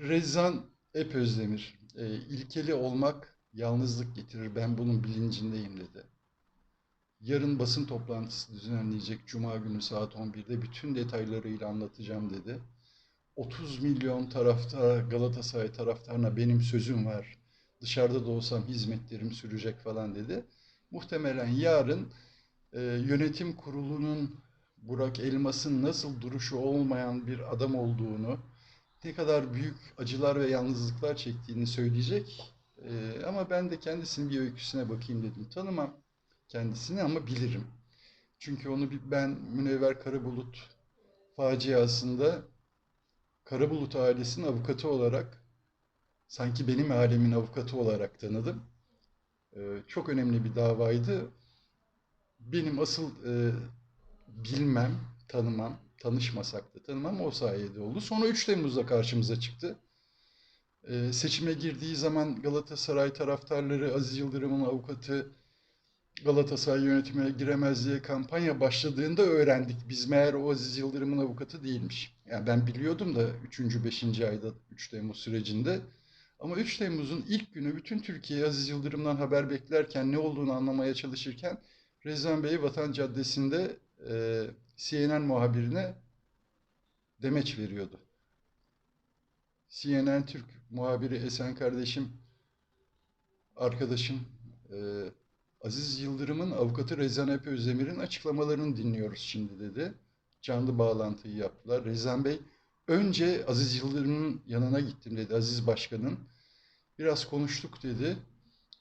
Rezan Ep Özdemir, e, ilkeli olmak yalnızlık getirir. Ben bunun bilincindeyim dedi. Yarın basın toplantısı düzenleyecek Cuma günü saat 11'de bütün detaylarıyla anlatacağım dedi. 30 milyon taraftar Galatasaray taraftarına benim sözüm var. Dışarıda da olsam hizmetlerim sürecek falan dedi. Muhtemelen yarın e, yönetim kurulunun Burak Elmas'ın nasıl duruşu olmayan bir adam olduğunu, ne kadar büyük acılar ve yalnızlıklar çektiğini söyleyecek. Ee, ama ben de kendisinin bir öyküsüne bakayım dedim. Tanımam kendisini ama bilirim. Çünkü onu ben Münevver Karabulut faciasında Karabulut ailesinin avukatı olarak sanki benim ailemin avukatı olarak tanıdım. Ee, çok önemli bir davaydı. Benim asıl e, bilmem, tanımam, tanışmasak da tanımam o sayede oldu. Sonra 3 Temmuz'da karşımıza çıktı. Ee, seçime girdiği zaman Galatasaray taraftarları Aziz Yıldırım'ın avukatı Galatasaray yönetimine giremez diye kampanya başladığında öğrendik. Biz meğer o Aziz Yıldırım'ın avukatı değilmiş. Yani ben biliyordum da 3. 5. ayda 3 Temmuz sürecinde. Ama 3 Temmuz'un ilk günü bütün Türkiye Aziz Yıldırım'dan haber beklerken ne olduğunu anlamaya çalışırken Rezan Bey Vatan Caddesi'nde e, CNN muhabirine demeç veriyordu. CNN Türk muhabiri Esen kardeşim, arkadaşım e, Aziz Yıldırım'ın avukatı Rezan Epe Özdemir'in açıklamalarını dinliyoruz şimdi dedi. Canlı bağlantıyı yaptılar. Rezan Bey önce Aziz Yıldırım'ın yanına gittim dedi Aziz Başkan'ın. Biraz konuştuk dedi.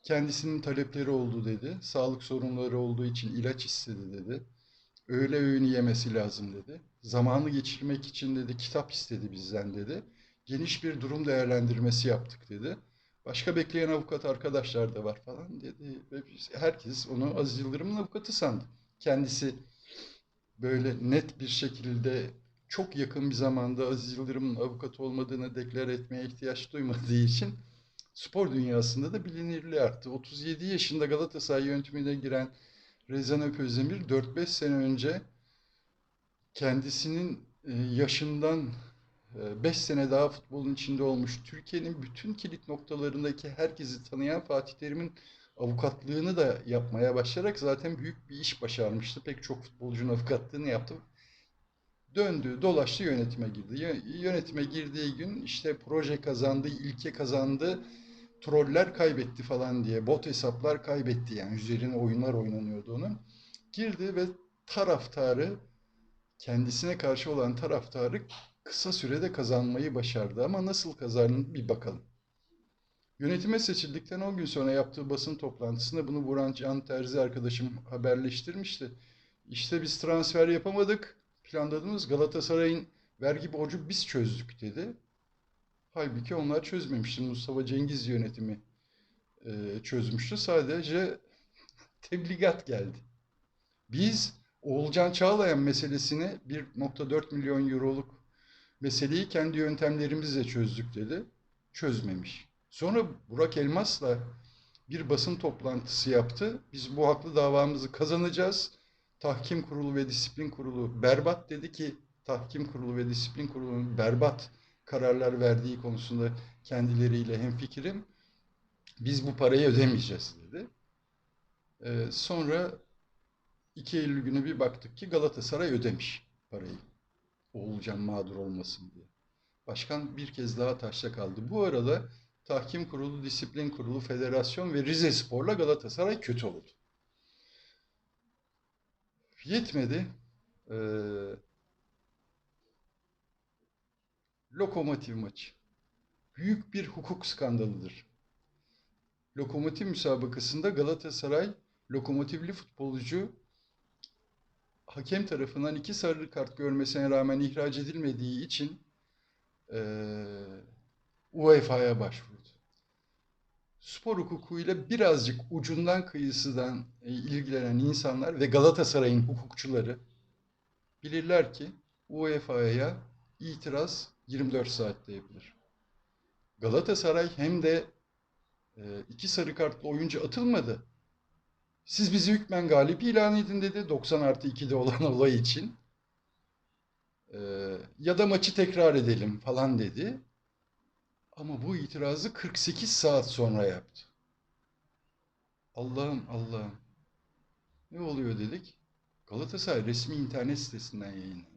Kendisinin talepleri oldu dedi. Sağlık sorunları olduğu için ilaç istedi dedi. Öğle öğünü yemesi lazım dedi. Zamanı geçirmek için dedi kitap istedi bizden dedi. Geniş bir durum değerlendirmesi yaptık dedi. Başka bekleyen avukat arkadaşlar da var falan dedi. Ve herkes onu Aziz Yıldırım'ın avukatı sandı. Kendisi böyle net bir şekilde çok yakın bir zamanda Aziz Yıldırım'ın avukatı olmadığını deklar etmeye ihtiyaç duymadığı için spor dünyasında da bilinirliği arttı. 37 yaşında Galatasaray yönetimine giren Rezan Özdemir 4-5 sene önce kendisinin e, yaşından 5 sene daha futbolun içinde olmuş. Türkiye'nin bütün kilit noktalarındaki herkesi tanıyan Fatih Terim'in avukatlığını da yapmaya başlayarak zaten büyük bir iş başarmıştı. Pek çok futbolcunun avukatlığını yaptı. Döndü, dolaştı yönetime girdi. Yönetime girdiği gün işte proje kazandı, ilke kazandı, troller kaybetti falan diye, bot hesaplar kaybetti yani üzerine oyunlar oynanıyordu onun. Girdi ve taraftarı, kendisine karşı olan taraftarı kısa sürede kazanmayı başardı. Ama nasıl kazandı bir bakalım. Yönetime seçildikten 10 gün sonra yaptığı basın toplantısında bunu Burhan Can Terzi arkadaşım haberleştirmişti. İşte biz transfer yapamadık. Planladığımız Galatasaray'ın vergi borcu biz çözdük dedi. Halbuki onlar çözmemişti. Mustafa Cengiz yönetimi e, çözmüştü. Sadece tebligat geldi. Biz Oğulcan Çağlayan meselesini 1.4 milyon euroluk meseleyi kendi yöntemlerimizle çözdük dedi. Çözmemiş. Sonra Burak Elmas'la bir basın toplantısı yaptı. Biz bu haklı davamızı kazanacağız. Tahkim Kurulu ve Disiplin Kurulu berbat dedi ki Tahkim Kurulu ve Disiplin Kurulu'nun berbat kararlar verdiği konusunda kendileriyle hemfikirim. Biz bu parayı ödemeyeceğiz dedi. Ee, sonra 2 Eylül günü bir baktık ki Galatasaray ödemiş parayı. Oğulcan mağdur olmasın diye. Başkan bir kez daha taşta kaldı. Bu arada Tahkim Kurulu, Disiplin Kurulu, Federasyon ve Rize Spor'la Galatasaray kötü oldu. Yetmedi. Ee, Lokomotiv maçı. Büyük bir hukuk skandalıdır. Lokomotiv müsabakasında Galatasaray lokomotivli futbolcu hakem tarafından iki sarı kart görmesine rağmen ihraç edilmediği için e, UEFA'ya başvurdu. Spor hukukuyla birazcık ucundan kıyısından e, ilgilenen insanlar ve Galatasaray'ın hukukçuları bilirler ki UEFA'ya itiraz 24 saatte yapılır. Galatasaray hem de e, iki sarı kartlı oyuncu atılmadı. Siz bizi hükmen galip ilan edin dedi 90 artı 2'de olan olay için. Ee, ya da maçı tekrar edelim falan dedi. Ama bu itirazı 48 saat sonra yaptı. Allah'ım Allah'ım. Ne oluyor dedik? Galatasaray resmi internet sitesinden yayınlandı.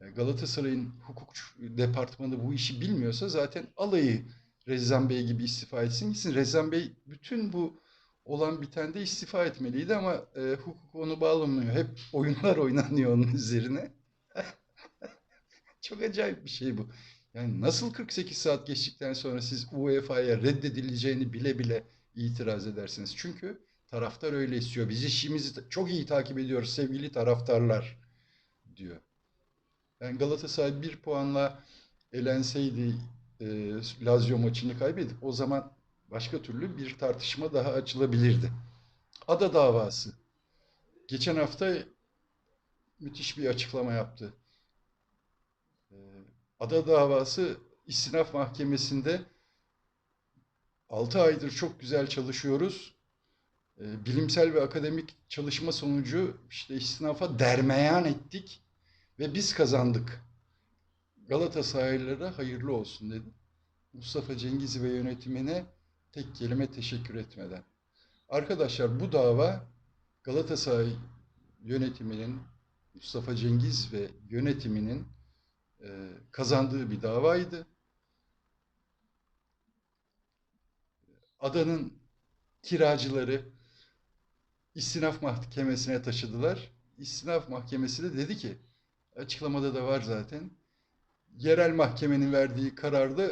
Yani Galatasaray'ın hukuk departmanı bu işi bilmiyorsa zaten alayı Rezzan Bey gibi istifa etsin gitsin. Rezzan Bey bütün bu olan bitende istifa etmeliydi ama e, hukuk onu bağlamıyor. Hep oyunlar oynanıyor onun üzerine. Çok acayip bir şey bu. Yani nasıl 48 saat geçtikten sonra siz UEFA'ya reddedileceğini bile bile itiraz edersiniz? Çünkü taraftar öyle istiyor. Biz işimizi çok iyi takip ediyoruz sevgili taraftarlar diyor. Yani Galatasaray bir puanla elenseydi e, Lazio maçını kaybedip o zaman başka türlü bir tartışma daha açılabilirdi. Ada davası. Geçen hafta müthiş bir açıklama yaptı. E, Ada davası istinaf mahkemesinde 6 aydır çok güzel çalışıyoruz. E, bilimsel ve akademik çalışma sonucu işte istinafa dermeyan ettik ve biz kazandık. Galatasaraylılara hayırlı olsun dedi. Mustafa Cengiz ve yönetimine tek kelime teşekkür etmeden. Arkadaşlar bu dava Galatasaray yönetiminin Mustafa Cengiz ve yönetiminin e, kazandığı bir davaydı. Adanın kiracıları istinaf mahkemesine taşıdılar. İstinaf mahkemesi de dedi ki açıklamada da var zaten. Yerel mahkemenin verdiği kararda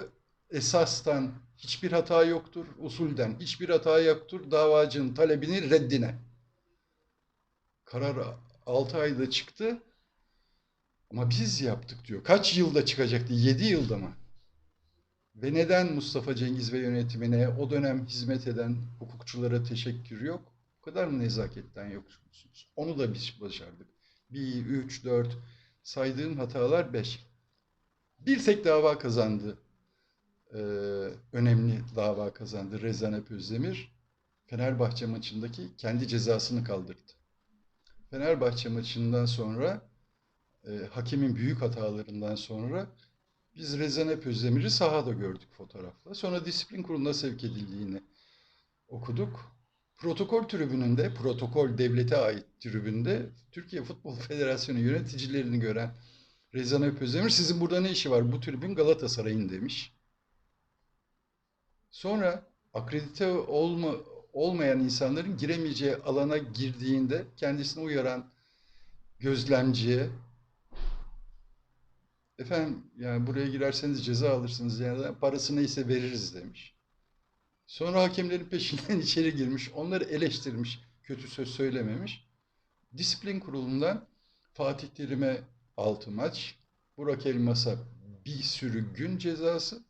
esastan hiçbir hata yoktur, usulden hiçbir hata yoktur, davacının talebini reddine. Karar 6 ayda çıktı ama biz yaptık diyor. Kaç yılda çıkacaktı? 7 yılda mı? Ve neden Mustafa Cengiz ve yönetimine o dönem hizmet eden hukukçulara teşekkür yok? Bu kadar mı nezaketten yoksunuz? Onu da biz başardık. 1, 3, 4 saydığım hatalar 5. Bir tek dava kazandı. Ee, önemli dava kazandı Rezan Ep Özdemir. Fenerbahçe maçındaki kendi cezasını kaldırdı. Fenerbahçe maçından sonra e, hakemin büyük hatalarından sonra biz Rezan Ep Özdemir'i sahada gördük fotoğrafla. Sonra disiplin kuruluna sevk edildiğini okuduk. Protokol tribününde, protokol devlete ait tribünde Türkiye Futbol Federasyonu yöneticilerini gören Rezan Özdemir sizin burada ne işi var? Bu tribün Galatasaray'ın demiş. Sonra akredite olma, olmayan insanların giremeyeceği alana girdiğinde kendisine uyaran gözlemciye efendim yani buraya girerseniz ceza alırsınız yani parası neyse veririz demiş. Sonra hakemlerin peşinden içeri girmiş, onları eleştirmiş, kötü söz söylememiş. Disiplin kurulundan Fatih Terim'e 6 maç, Burak Elmas'a bir sürü gün cezası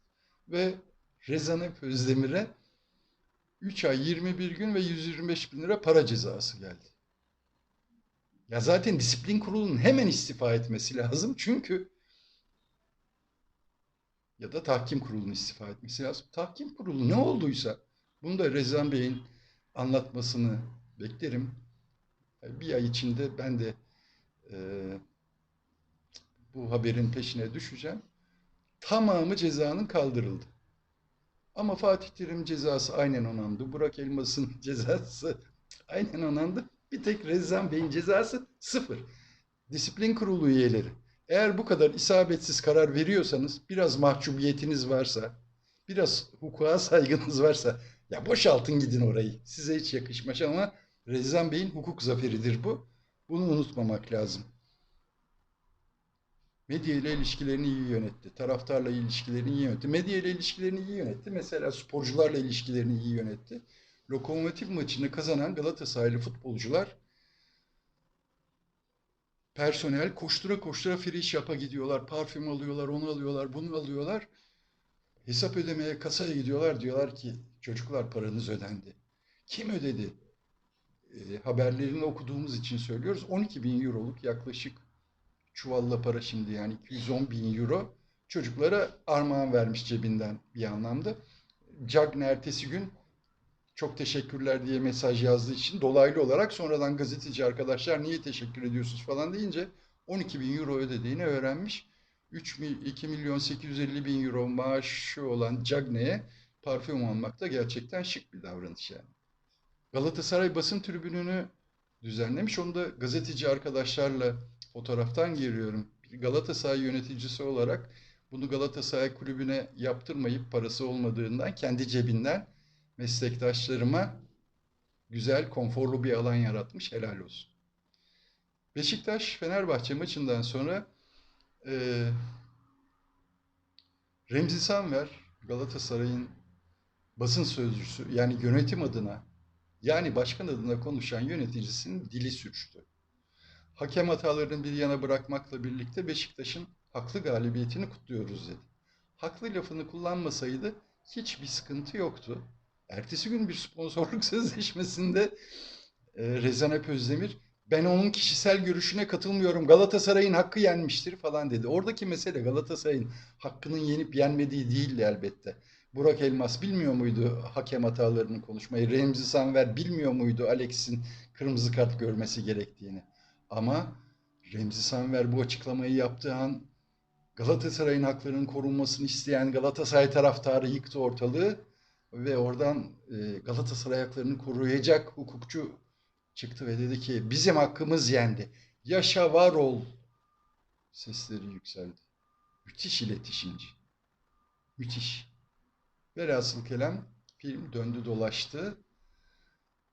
ve Rezan Özdemir'e 3 ay 21 gün ve 125 bin lira para cezası geldi. Ya zaten disiplin kurulunun hemen istifa etmesi lazım çünkü ya da tahkim kurulunun istifa etmesi lazım. Tahkim kurulu ne olduysa bunu da Rezan Bey'in anlatmasını beklerim. Bir ay içinde ben de e, bu haberin peşine düşeceğim. Tamamı cezanın kaldırıldı. Ama Fatih Terim cezası aynen onandı. Burak Elmas'ın cezası aynen onandı. Bir tek Rezzan Bey'in cezası sıfır. Disiplin kurulu üyeleri. Eğer bu kadar isabetsiz karar veriyorsanız, biraz mahcubiyetiniz varsa, biraz hukuka saygınız varsa, ya boşaltın gidin orayı. Size hiç yakışmaz ama Rezzan Bey'in hukuk zaferidir bu. Bunu unutmamak lazım. Medya ile ilişkilerini iyi yönetti. Taraftarla ilişkilerini iyi yönetti. Medya ile ilişkilerini iyi yönetti. Mesela sporcularla ilişkilerini iyi yönetti. Lokomotiv maçını kazanan Galatasaraylı futbolcular personel koştura koştura friş yapa gidiyorlar. Parfüm alıyorlar, onu alıyorlar, bunu alıyorlar. Hesap ödemeye kasaya gidiyorlar. Diyorlar ki çocuklar paranız ödendi. Kim ödedi? E, haberlerini okuduğumuz için söylüyoruz. 12 bin euroluk yaklaşık çuvalla para şimdi yani 210 bin euro çocuklara armağan vermiş cebinden bir anlamda. Cagney ertesi gün çok teşekkürler diye mesaj yazdığı için dolaylı olarak sonradan gazeteci arkadaşlar niye teşekkür ediyorsunuz falan deyince 12 bin euro ödediğini öğrenmiş. 3 mil, 2 milyon 850 bin euro maaşı olan Cagney'e parfüm almak da gerçekten şık bir davranış yani. Galatasaray basın tribününü düzenlemiş. Onu da gazeteci arkadaşlarla fotoğraftan giriyorum. Galatasaray yöneticisi olarak bunu Galatasaray kulübüne yaptırmayıp parası olmadığından kendi cebinden meslektaşlarıma güzel, konforlu bir alan yaratmış. Helal olsun. Beşiktaş-Fenerbahçe maçından sonra e, Remzi Sanver Galatasaray'ın basın sözcüsü yani yönetim adına yani başkan adına konuşan yöneticisinin dili sürçtü. Hakem hatalarını bir yana bırakmakla birlikte Beşiktaş'ın haklı galibiyetini kutluyoruz dedi. Haklı lafını kullanmasaydı hiçbir sıkıntı yoktu. Ertesi gün bir sponsorluk sözleşmesinde e, Rezan Özdemir ben onun kişisel görüşüne katılmıyorum. Galatasaray'ın hakkı yenmiştir falan dedi. Oradaki mesele Galatasaray'ın hakkının yenip yenmediği değildi elbette. Burak Elmas bilmiyor muydu hakem hatalarını konuşmayı? Remzi Sanver bilmiyor muydu Alex'in kırmızı kart görmesi gerektiğini? Ama Remzi Sanver bu açıklamayı yaptığı an Galatasaray'ın haklarının korunmasını isteyen Galatasaray taraftarı yıktı ortalığı ve oradan e, Galatasaray haklarını koruyacak hukukçu çıktı ve dedi ki bizim hakkımız yendi. Yaşa var ol. Sesleri yükseldi. Müthiş iletişimci. Müthiş. Velhasıl kelam film döndü dolaştı.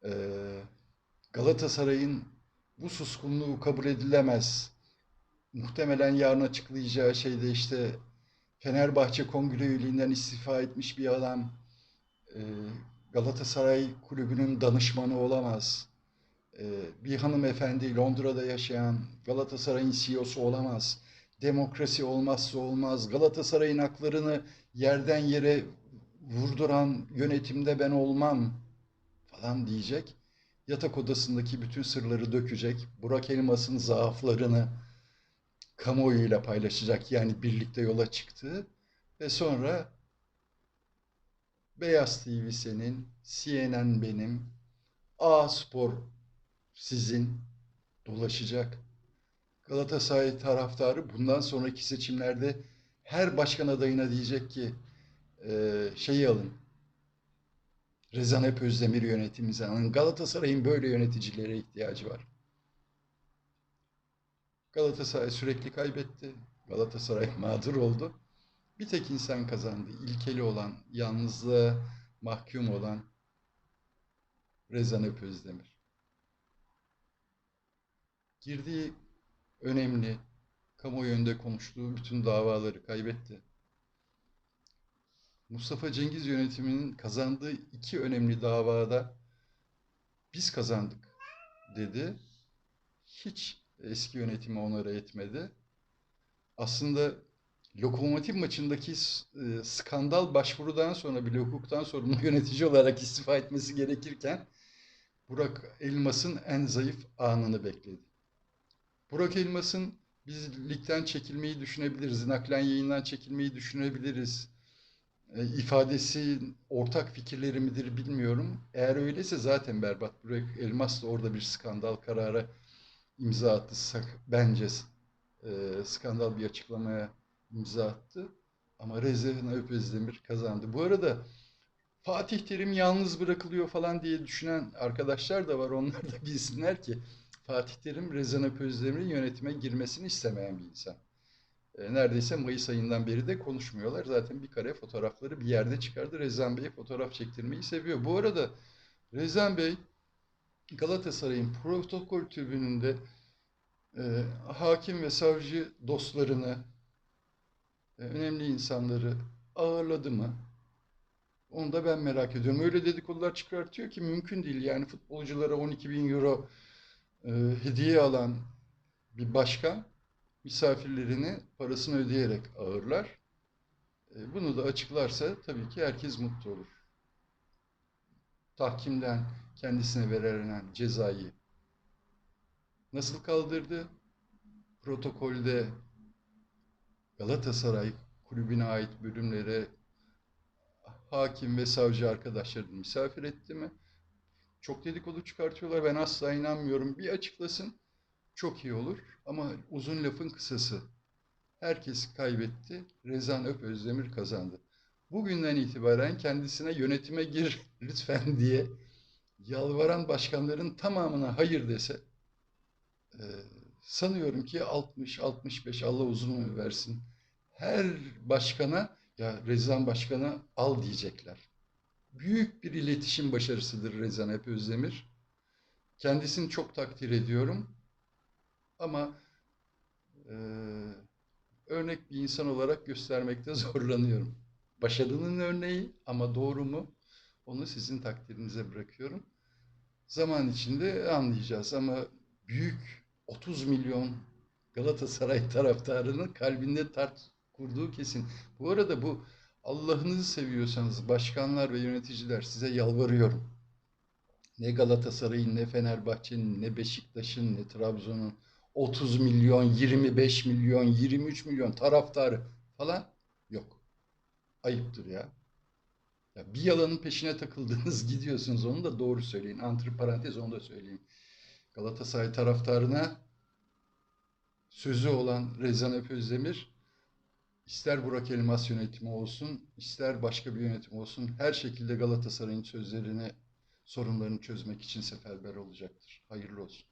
Ee, Galatasaray'ın bu suskunluğu kabul edilemez. Muhtemelen yarın açıklayacağı şeyde işte Fenerbahçe kongre üyeliğinden istifa etmiş bir adam Galatasaray kulübünün danışmanı olamaz. E, bir hanımefendi Londra'da yaşayan Galatasaray'ın CEO'su olamaz. Demokrasi olmazsa olmaz. Galatasaray'ın haklarını yerden yere vurduran yönetimde ben olmam falan diyecek. Yatak odasındaki bütün sırları dökecek. Burak Elmas'ın zaaflarını kamuoyuyla paylaşacak. Yani birlikte yola çıktı. Ve sonra Beyaz TV senin, CNN benim, A Spor sizin dolaşacak. Galatasaray taraftarı bundan sonraki seçimlerde her başkan adayına diyecek ki e, şeyi alın. Rezan Hep Özdemir yönetimimizi alın. Galatasaray'ın böyle yöneticilere ihtiyacı var. Galatasaray sürekli kaybetti. Galatasaray mağdur oldu. Bir tek insan kazandı. İlkeli olan, yalnızlığa mahkum olan Rezan Özdemir. Girdiği önemli, kamuoyu önünde konuştuğu bütün davaları kaybetti. Mustafa Cengiz yönetiminin kazandığı iki önemli davada biz kazandık dedi. Hiç eski yönetimi onlara etmedi. Aslında Lokomotiv maçındaki e, skandal başvurudan sonra bile hukuktan sorumlu yönetici olarak istifa etmesi gerekirken Burak Elmas'ın en zayıf anını bekledi. Burak Elmas'ın biz ligden çekilmeyi düşünebiliriz, naklen yayından çekilmeyi düşünebiliriz. E, ifadesi ortak fikirleri midir bilmiyorum. Eğer öyleyse zaten berbat. Burak Elmas da orada bir skandal karara imza attı. Bence e, skandal bir açıklamaya imza attı. Ama Rezerv'in Öp Özdemir kazandı. Bu arada Fatih Terim yalnız bırakılıyor falan diye düşünen arkadaşlar da var. Onlar da bilsinler ki Fatih Terim Rezan Öp Özdemir'in yönetime girmesini istemeyen bir insan. E, neredeyse Mayıs ayından beri de konuşmuyorlar. Zaten bir kare fotoğrafları bir yerde çıkardı. Rezan Bey fotoğraf çektirmeyi seviyor. Bu arada Rezan Bey Galatasaray'ın protokol tribününde e, hakim ve savcı dostlarını önemli insanları ağırladı mı? Onu da ben merak ediyorum. Öyle dedikodular çıkartıyor ki mümkün değil. Yani futbolculara 12 bin euro e, hediye alan bir başkan misafirlerini parasını ödeyerek ağırlar. E, bunu da açıklarsa tabii ki herkes mutlu olur. Tahkimden kendisine verilen cezayı nasıl kaldırdı? Protokolde Galatasaray kulübüne ait bölümlere hakim ve savcı arkadaşlarını misafir etti mi? Çok dedikodu çıkartıyorlar. Ben asla inanmıyorum. Bir açıklasın. Çok iyi olur. Ama uzun lafın kısası. Herkes kaybetti. Rezan Öp Özdemir kazandı. Bugünden itibaren kendisine yönetime gir lütfen diye yalvaran başkanların tamamına hayır dese e, sanıyorum ki 60-65 Allah uzun versin. Her başkana ya Rezan Başkan'a al diyecekler. Büyük bir iletişim başarısıdır Rezan Hep Özdemir. Kendisini çok takdir ediyorum. Ama e, örnek bir insan olarak göstermekte zorlanıyorum. Başarının örneği ama doğru mu? Onu sizin takdirinize bırakıyorum. Zaman içinde anlayacağız ama büyük 30 milyon Galatasaray taraftarının kalbinde tart kurduğu kesin. Bu arada bu Allah'ınızı seviyorsanız başkanlar ve yöneticiler size yalvarıyorum. Ne Galatasaray'ın, ne Fenerbahçe'nin, ne Beşiktaş'ın, ne Trabzon'un 30 milyon, 25 milyon, 23 milyon taraftarı falan yok. Ayıptır ya. Ya bir yalanın peşine takıldınız gidiyorsunuz onu da doğru söyleyin. Antri parantez onu da söyleyeyim. Galatasaray taraftarına sözü olan Rezan Öp Özdemir ister Burak Elmas yönetimi olsun, ister başka bir yönetim olsun her şekilde Galatasaray'ın sözlerini, sorunlarını çözmek için seferber olacaktır. Hayırlı olsun.